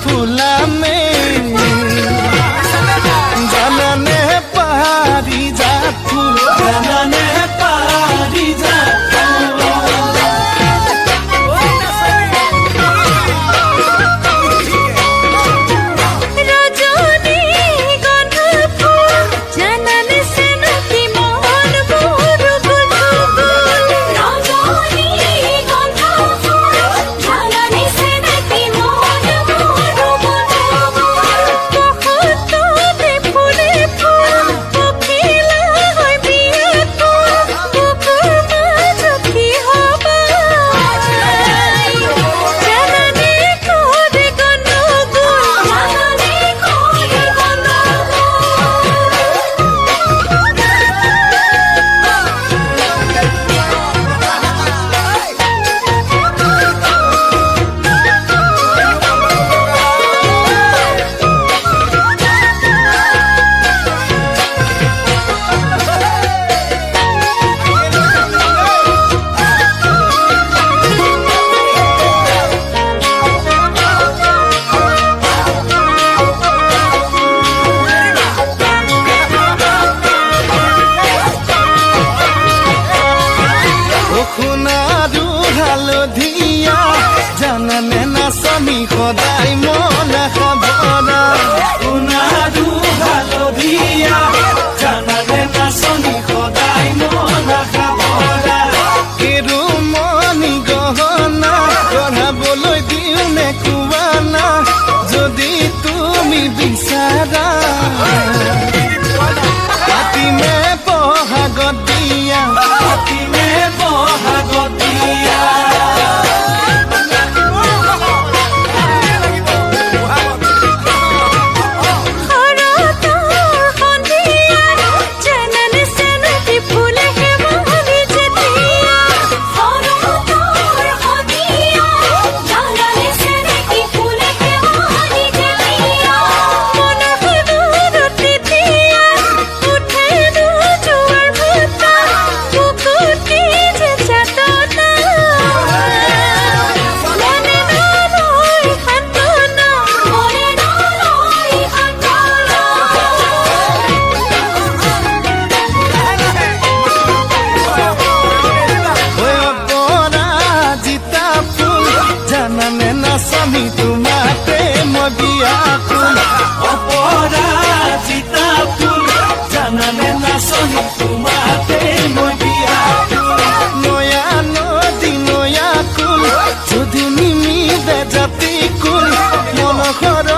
ফুলামে হালধীয়া জানানে স্বামী তোমাতে মদিয়া তুমি অপরাজিতা তুমি জানালে না স্বামী তোমাতে মদিয়া নয়া নদী, নয়া কুল। যদি নিমিদে জাতি কুল। মনোহর